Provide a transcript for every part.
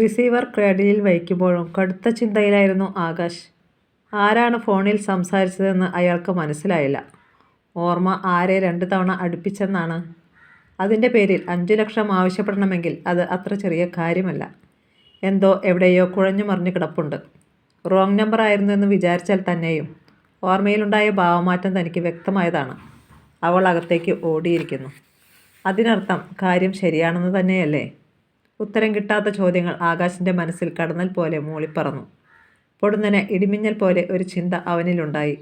Receiver ക്രേഡിലിൽ വയ്ക്കുമ്പോഴും കടുത്ത ചിന്തയിലായിരുന്നു ആകാശ്. ആരാണ് ഫോണിൽ സംസാരിച്ചതെന്ന് അയാൾക്ക് മനസ്സിലായില്ല. ഓർമ്മ ആരെ രണ്ട് തവണ അടുപ്പിച്ചെന്നാണ്. അതിന്റെ പേരിൽ അഞ്ചു ലക്ഷം ആവശ്യപ്പെടണമെങ്കിൽ അത് അത്ര ചെറിയ കാര്യമല്ല. എന്തോ എവിടെയോ കുഴഞ്ഞു മറിഞ്ഞു കിടപ്പുണ്ട്. റോങ് നമ്പർ ആയിരുന്നു എന്ന് വിചാരിച്ചാൽ തന്നെയും ഓർമ്മയിലുണ്ടായ ഭാവമാറ്റം തനിക്ക് വ്യക്തമായതാണ്. അവൾ അകത്തേക്ക് ഓടിയിരിക്കുന്നു. അതിനർത്ഥം കാര്യം ശരിയാണെന്ന് തന്നെയല്ലേ? ഉത്തരം കിട്ടാത്ത ചോദ്യങ്ങൾ ആകാശിന്റെ മനസ്സിൽ കടന്നൽ പോലെ മൂളിപ്പറന്നു. പൊടുന്നനെ ഇടിമിന്നൽ പോലെ ഒരു ചിന്ത അവനിലുണ്ടായി.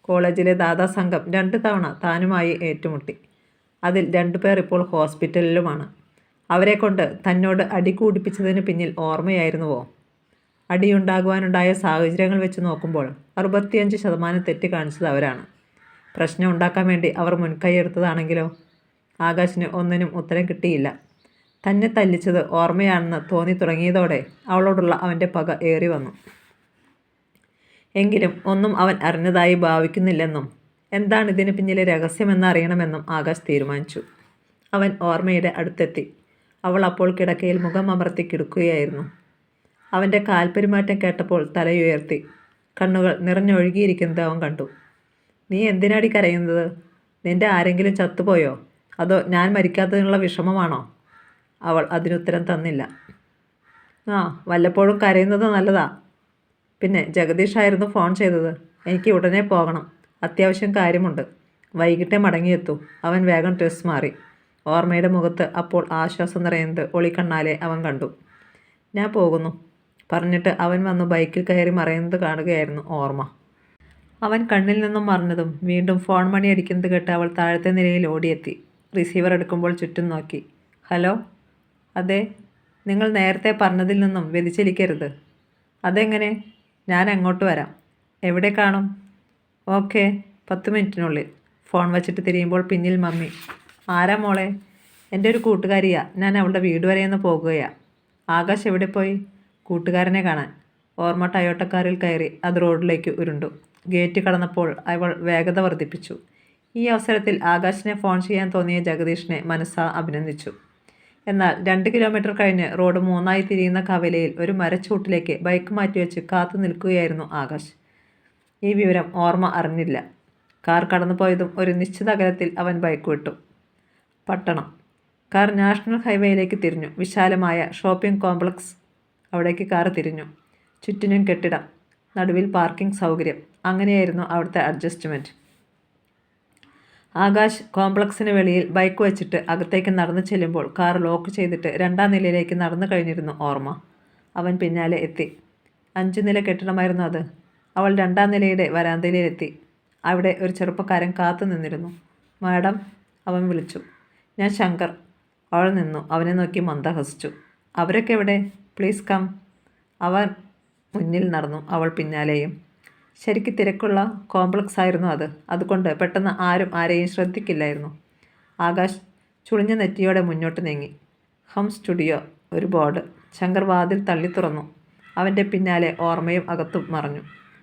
കോളേജിലെ ദാദാ സംഘം രണ്ട് തവണ താനുമായി ഏറ്റുമുട്ടി. അതിൽ രണ്ടുപേർ ഇപ്പോൾ ഹോസ്പിറ്റലിലുമാണ്. അവരെക്കൊണ്ട് തന്നോട് അടി കൂടിപ്പിച്ചതിന് പിന്നിൽ ഓർമ്മയായിരുന്നുവോ? അടിയുണ്ടാകുവാനുണ്ടായ സാഹചര്യങ്ങൾ വെച്ച് നോക്കുമ്പോൾ അറുപത്തിയഞ്ച് ശതമാനം തെറ്റ് കാണിച്ചത് അവരാണ്. പ്രശ്നം ഉണ്ടാക്കാൻ വേണ്ടി അവർ മുൻകൈയെടുത്തതാണെങ്കിലോ? ആകാശിന് ഒന്നിനും ഉത്തരം കിട്ടിയില്ല. തന്നെ തല്ലിച്ചത് ഓർമ്മയാണെന്ന് തോന്നി തുടങ്ങിയതോടെ അവളോടുള്ള അവന്റെ പക ഏറി വന്നു എങ്കിലും ഒന്നും അവൻ അറിഞ്ഞതായി ഭാവിക്കുന്നില്ലെന്നും എന്താണ് ഇതിന് പിന്നിലെ രഹസ്യമെന്ന് അറിയണമെന്നും ആകാശ് തീരുമാനിച്ചു. അവൻ ഓർമ്മയുടെ അടുത്തെത്തി. അവൾ അപ്പോൾ കിടക്കയിൽ മുഖം അമർത്തി കിടക്കുകയായിരുന്നു. അവന്റെ കാൽപെരുമാറ്റം കേട്ടപ്പോൾ തലയുയർത്തി. കണ്ണുകൾ നിറഞ്ഞൊഴുകിയിരിക്കുന്നത് അവൻ കണ്ടു. "നീ എന്തിനാടി കരയുന്നത്? നിന്റെ ആരെങ്കിലും ചത്തുപോയോ? അതോ ഞാൻ മരിക്കാത്തതിനുള്ള വിഷമമാണോ? " അവൾ അതിനുത്തരം തന്നില്ല. "ആ വല്ലപ്പോഴും കരയുന്നത് നല്ലതാ. പിന്നെ ജഗദീഷായിരുന്നു ഫോൺ ചെയ്തത്. എനിക്ക് ഉടനെ പോകണം. അത്യാവശ്യം കാര്യമുണ്ട്. വൈകിട്ടേ മടങ്ങിയെത്തൂ. " അവൻ വേഗം ഡ്രസ് മാറി. ഓർമ്മയുടെ മുഖത്ത് അപ്പോൾ ആശ്വാസം നിറയുന്നത് ഒളിക്കണ്ണാലെ അവൻ കണ്ടു. "ഞാൻ പോകുന്നു. " പറഞ്ഞിട്ട് അവൻ വന്ന് ബൈക്കിൽ കയറി മറയുന്നത് കാണുകയായിരുന്നു ഓർമ്മ. അവൻ കണ്ണിൽ നിന്നും മറഞ്ഞതും വീണ്ടും ഫോൺ മണി അടിക്കുന്നത് കേട്ട് അവൾ താഴത്തെ നിലയിൽ ഓടിയെത്തി. റിസീവർ എടുക്കുമ്പോൾ ചുറ്റും നോക്കി. "ഹലോ. അതെ. നിങ്ങൾ നേരത്തെ പറഞ്ഞതിൽ നിന്നും വ്യതിചലിക്കരുത്. അതെങ്ങനെ? ഞാൻ അങ്ങോട്ട് വരാം. എവിടെ കാണും? ഓക്കെ പത്ത് മിനിറ്റിനുള്ളിൽ. ഫോൺ വച്ചിട്ട് തിരിയുമ്പോൾ പിന്നിൽ മമ്മി. ആരാ മോളെ? എന്റെ ഒരു കൂട്ടുകാരിയാ. ഞാൻ അവളുടെ വീട് വരെ ഒന്ന് പോകുകയാ. ആകാശ് എവിടെ പോയി? കൂട്ടുകാരനെ കാണാൻ. ഓർമ്മ ടയോട്ടക്കാരിൽ കയറി അത് റോഡിലേക്ക് ഉരുണ്ടു. ഗേറ്റ് കടന്നപ്പോൾ അവൾ വേഗത വർദ്ധിപ്പിച്ചു. ഈ അവസരത്തിൽ ആകാശിനെ ഫോൺ ചെയ്യാൻ തോന്നിയ ജഗദീഷിനെ മനസ്സാ അഭിനന്ദിച്ചു. എന്നാൽ രണ്ട് കിലോമീറ്റർ കഴിഞ്ഞ് റോഡ് മൂന്നായി തിരിയുന്ന കവലയിൽ ഒരു മരച്ചൂട്ടിലേക്ക് ബൈക്ക് മാറ്റിവെച്ച് കാത്തു നിൽക്കുകയായിരുന്നു ആകാശ്. ഈ വിവരം ഓർമ്മ അറിഞ്ഞില്ല. കാർ കടന്നുപോയതും ഒരു നിശ്ചിത അകലത്തിൽ അവൻ ബൈക്ക് വിട്ടു. പട്ടണം. കാർ നാഷണൽ ഹൈവേയിലേക്ക് തിരിഞ്ഞു. വിശാലമായ ഷോപ്പിംഗ് കോംപ്ലക്സ്. അവിടേക്ക് കാർ തിരിഞ്ഞു. ചുറ്റിനും കെട്ടിടം. നടുവിൽ പാർക്കിംഗ് സൗകര്യം. അങ്ങനെയായിരുന്നു അവിടുത്തെ അഡ്ജസ്റ്റ്മെന്റ്. ആകാശ് കോംപ്ലക്സിന് വെളിയിൽ ബൈക്ക് വെച്ചിട്ട് അകത്തേക്ക് നടന്നു ചെല്ലുമ്പോൾ കാർ ലോക്ക് ചെയ്തിട്ട് രണ്ടാം നിലയിലേക്ക് നടന്നു കഴിഞ്ഞിരുന്നു ഓർമ്മ. അവൻ പിന്നാലെ എത്തി. അഞ്ചു നില കെട്ടിടമായിരുന്നു അത്. അവൾ രണ്ടാം നിലയുടെ വരാന്തയിലെത്തി. അവിടെ ഒരു ചെറുപ്പക്കാരൻ കാത്തു നിന്നിരുന്നു. "മാഡം. " അവൻ വിളിച്ചു. "ഞാൻ ശങ്കർ. " അവൾ നിന്നു അവനെ നോക്കി മന്ദഹസിച്ചു. "അവരൊക്കെ എവിടെ? Please come. " അവൻ മുന്നിൽ നടന്നു. അവൾ പിന്നാലെയും. ശരിക്ക് തിരക്കുള്ള കോംപ്ലക്സ് ആയിരുന്നു അത്. അതുകൊണ്ട് പെട്ടെന്ന് ആരും ആരെയും ശ്രദ്ധിക്കില്ലായിരുന്നു. ആകാശ് ചുളിഞ്ഞ നെറ്റിയോടെ മുന്നോട്ട് നീങ്ങി. "ഹം സ്റ്റുഡിയോ. " ഒരു ബോർഡ്. ശങ്കർ വാതിൽ തള്ളി തുറന്നു അവന്റെ പിന്നാലെ ഓർമ്മയും അകത്തും മറഞ്ഞു.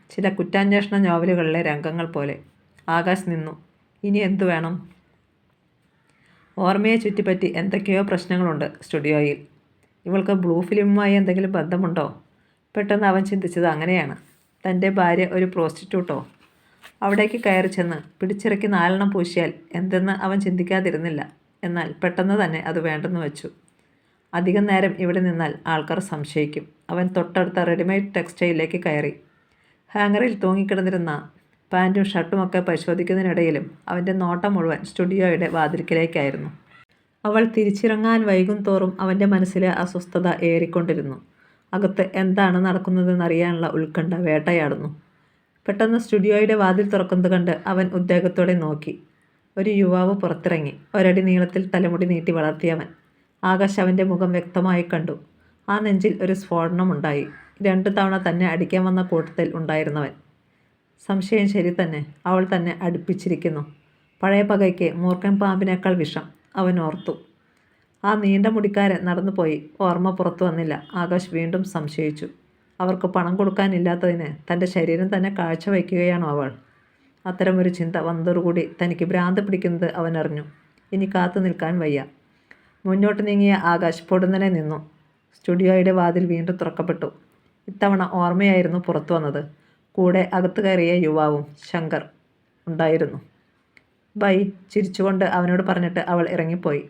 ചില കുറ്റാന്വേഷണ നോവലുകളിലെ രംഗങ്ങൾ പോലെ. ആകാശ് നിന്നു. ഇനി എന്തു വേണം? ഓർമ്മയെ ചുറ്റിപ്പറ്റി എന്തൊക്കെയോ പ്രശ്നങ്ങളുണ്ട് സ്റ്റുഡിയോയിൽ. ഇവൾക്ക് ബ്ലൂ ഫിലിമുമായി എന്തെങ്കിലും ബന്ധമുണ്ടോ? പെട്ടെന്ന് അവൻ ചിന്തിച്ചത് അങ്ങനെയാണ്. തന്റെ ഭാര്യ ഒരു പ്രോസ്റ്റിറ്റ്യൂട്ടോ? അവിടേക്ക് കയറി ചെന്ന് പിടിച്ചിറക്കി നാലെണ്ണം പൂശിയാൽ എന്തെന്ന് അവൻ ചിന്തിക്കാതിരുന്നില്ല. എന്നാൽ പെട്ടെന്ന് തന്നെ അത് വേണ്ടെന്ന് വെച്ചു അധികം നേരം ഇവിടെ നിന്നാൽ ആൾക്കാർ സംശയിക്കും. അവൻ തൊട്ടടുത്ത റെഡിമെയ്ഡ് ടെക്സ്റ്റൈലിലേക്ക് കയറി. ഹാങ്ങറിൽ തൂങ്ങിക്കിടന്നിരുന്ന പാന്റും ഷർട്ടുമൊക്കെ പരിശോധിക്കുന്നതിനിടയിലും അവന്റെ നോട്ടം മുഴുവൻ സ്റ്റുഡിയോയുടെ വാതിൽക്കിലേക്കായിരുന്നു അവൾ തിരിച്ചിറങ്ങാൻ വൈകും തോറും അവന്റെ മനസ്സിലെ അസ്വസ്ഥത ഏറിക്കൊണ്ടിരുന്നു. അകത്ത് എന്താണ് നടക്കുന്നതെന്ന് അറിയാനുള്ള ഉത്കണ്ഠ വേട്ടയാടുന്നു. പെട്ടെന്ന് സ്റ്റുഡിയോയുടെ വാതിൽ തുറക്കുന്നത് കണ്ട് അവൻ ഉദ്വേഗത്തോടെ നോക്കി. ഒരു യുവാവ് പുറത്തിറങ്ങി. ഒരടി നീളത്തിൽ തലമുടി നീട്ടി വളർത്തിയവൻ. ആകാശ് അവന്റെ മുഖം വ്യക്തമായി കണ്ടു. ആ നെഞ്ചിൽ ഒരു സ്ഫോടനമുണ്ടായി. രണ്ടു തവണ തന്നെ അടിക്കാൻ വന്ന കൂട്ടത്തിൽ ഉണ്ടായിരുന്നവൻ. സംശയം ശരി തന്നെ അവൾ തന്നെ അടുപ്പിച്ചിരിക്കുന്നു. പഴയ പകയ്ക്ക് മൂർഖൻ പാമ്പിനേക്കാൾ വിഷം. അവൻ ഓർത്തു. ആ നീണ്ട മുടിക്കാരൻ നടന്നുപോയി. ഓർമ്മ പുറത്തു വന്നില്ല. ആകാശ് വീണ്ടും സംശയിച്ചു. അവർക്ക് പണം കൊടുക്കാനില്ലാത്തതിന് തന്റെ ശരീരം തന്നെ കാഴ്ചവയ്ക്കുകയാണോ അവൾ? അത്തരമൊരു ചിന്ത വന്നതോടുകൂടി തനിക്ക് ഭ്രാന്ത് പിടിക്കുന്നത് അറിഞ്ഞു ഇനി കാത്തു നിൽക്കാൻ വയ്യ. മുന്നോട്ട് നീങ്ങിയ ആകാശ് പൊടുന്നനെ നിന്നു. സ്റ്റുഡിയോയുടെ വാതിൽ വീണ്ടും തുറക്കപ്പെട്ടു ഇത്തവണ ഓർമ്മയായിരുന്നു പുറത്തു വന്നത് കൂടെ അകത്ത് കയറിയ യുവാവും ശങ്കർ ഉണ്ടായിരുന്നു ബൈ ചിരിച്ചുകൊണ്ട് അവനോട് പറഞ്ഞിട്ട് അവൾ ഇറങ്ങിപ്പോയി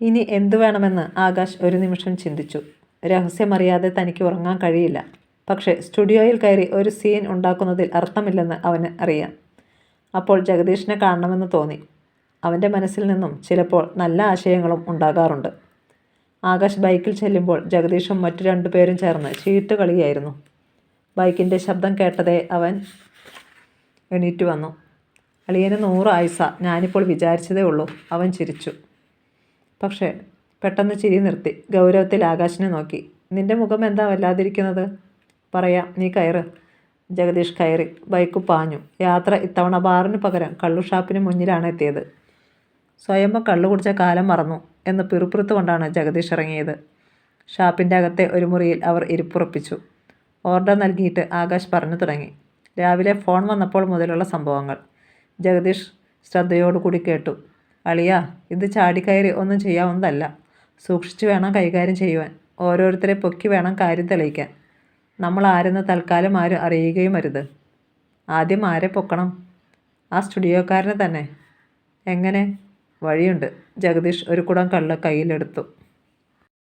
ഇനി എന്തു വേണമെന്ന് ആകാശ് ഒരു നിമിഷം ചിന്തിച്ചു. രഹസ്യമറിയാതെ തനിക്ക് ഉറങ്ങാൻ കഴിയില്ല. പക്ഷേ സ്റ്റുഡിയോയിൽ കയറി ഒരു സീൻ ഉണ്ടാക്കുന്നതിൽ അർത്ഥമില്ലെന്ന് അവന് അറിയാം. അപ്പോൾ ജഗദീഷിനെ കാണണമെന്ന് തോന്നി. അവന്റെ മനസ്സിൽ നിന്നും ചിലപ്പോൾ നല്ല ആശയങ്ങളും ഉണ്ടാകാറുണ്ട്. ആകാശ് ബൈക്കിൽ ചെല്ലുമ്പോൾ ജഗദീഷും മറ്റു രണ്ടുപേരും ചേർന്ന് ചീട്ട് കളിയായിരുന്നു. ബൈക്കിന്റെ ശബ്ദം കേട്ടതേ അവൻ എണീറ്റ് വന്നു. അളിയന് നൂറ് ആയുസ. ഞാനിപ്പോൾ വിചാരിച്ചതേ ഉള്ളൂ. അവൻ ചിരിച്ചു. പക്ഷേ പെട്ടെന്ന് ചിരി നിർത്തി. ഗൗരവത്തിൽ ആകാശിനെ നോക്കി. നിന്റെ മുഖം എന്താ വല്ലാതിരിക്കുന്നത്? പറയാം നീ കയറ്. ജഗദീഷ് കയറി. ബൈക്ക് പാഞ്ഞു. യാത്ര ഇത്തവണ ബാറിന് പകരം കള്ളു ഷാപ്പിന് മുന്നിലാണ് എത്തിയത്. സ്വയംഭം കള്ളു കുടിച്ച കാലം മറന്നു എന്ന് പിറുപിറുത്തു കൊണ്ടാണ് ജഗദീഷ് ഇറങ്ങിയത്. ഷാപ്പിന്റെ അകത്തെ ഒരു മുറിയിൽ അവർ ഇരിപ്പുറപ്പിച്ചു. ഓർഡർ നൽകിയിട്ട് ആകാശ് പറഞ്ഞു തുടങ്ങി. രാവിലെ ഫോൺ വന്നപ്പോൾ മുതലുള്ള സംഭവങ്ങൾ. ജഗദീഷ് ശ്രദ്ധയോടുകൂടി കേട്ടു. അളിയ ഇത് ചാടിക്കയറി ഒന്നും ചെയ്യാവുന്നതല്ല. സൂക്ഷിച്ചു വേണം കൈകാര്യം ചെയ്യുവാൻ. ഓരോരുത്തരെ പൊക്കി വേണം കാര്യം തെളിയിക്കാൻ. നമ്മൾ ആരെന്ന് തൽക്കാലം ആരും അറിയുകയും അരുത്. ആദ്യം ആരെ പൊക്കണം? ആ സ്റ്റുഡിയോക്കാരനെ തന്നെ. എങ്ങനെ? വഴിയുണ്ട്. ജഗദീഷ് ഒരു കുടം കള്ള് കയ്യിലെടുത്തു